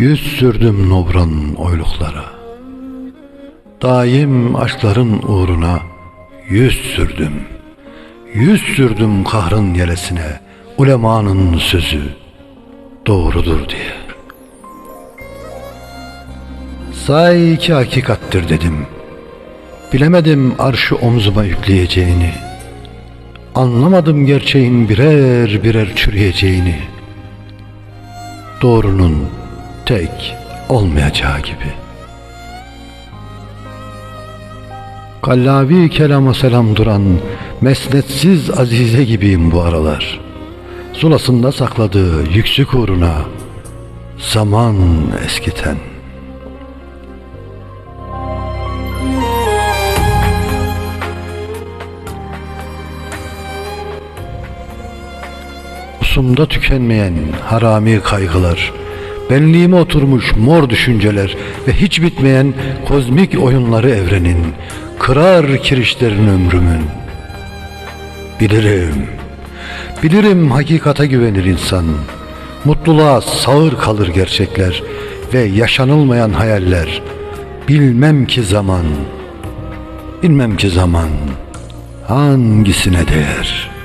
Yüz sürdüm nobran oyluklara. Daim aşkların uğruna yüz sürdüm. Yüz sürdüm kahrın yelesine, ulemanın sözü doğrudur diye. Say ki hakikattir dedim. Bilemedim arşı omzuma yükleyeceğini. Anlamadım gerçeğin birer birer çürüyeceğini. Doğrunun tek olmayacağı gibi. Kallavi kelama selam duran mesnetsiz azize gibiyim bu aralar. Zulasında sakladığı yüksük uğruna zaman eskiten. Usumda tükenmeyen harami kaygılar, benliğime oturmuş mor düşünceler ve hiç bitmeyen kozmik oyunları evrenin, kırar kirişlerin ömrümün. Bilirim, bilirim hakikate güvenir insan. Mutluluğa sağır kalır gerçekler ve yaşanılmayan hayaller. Bilmem ki zaman, bilmem ki zaman hangisine değer.''